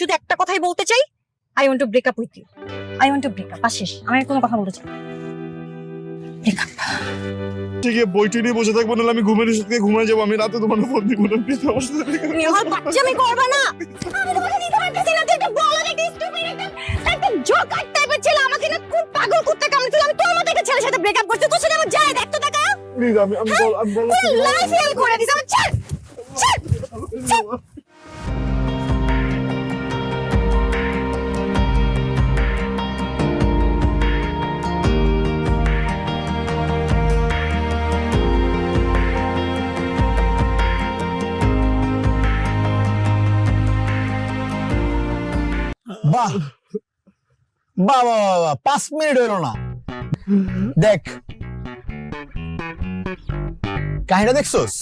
শুধু একটা কথাই বলতে চাই? I want to break up with you I want to break up শেষ আমি কোনো কথা বলতে চাই ব্রেক ঠিক বইটি নিয়ে বসে থাকব নাহলে আমি ঘুমের ঘুমায় যাব। আমি রাতে তোমার ফোন দিব না প্লিজ আমার সাথে করবে না। আমি তোমাকে দিতে পারতেছি না। তুই একটা বল একটা স্টুপিড একটা একটা জোকার টাইপের ছেলে। আমাকে না খুব পাগল করতে কামড়েছিল আমি তোর মতো একটা ছেলের সাথে ব্রেকআপ করছি। তোর সাথে আমার যায় দেখ তো দেখা প্লিজ আমি আমি বল আমি বল লাইফ হেল করে দিস আমার ছাড় ছাড়। বাহ। বাহ বাহ, বাহ পাঁচ মিনিট হইল না। দেখ। কাহিনীটা দেখছোস?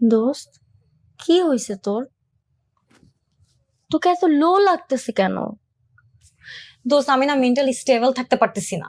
দোস্ত কি হয়েছে তোর? তোকে এত লো লাগতেছে কেন? দোস্ত আমি না মেন্টালি স্টেবল থাকতে পারতেছি না।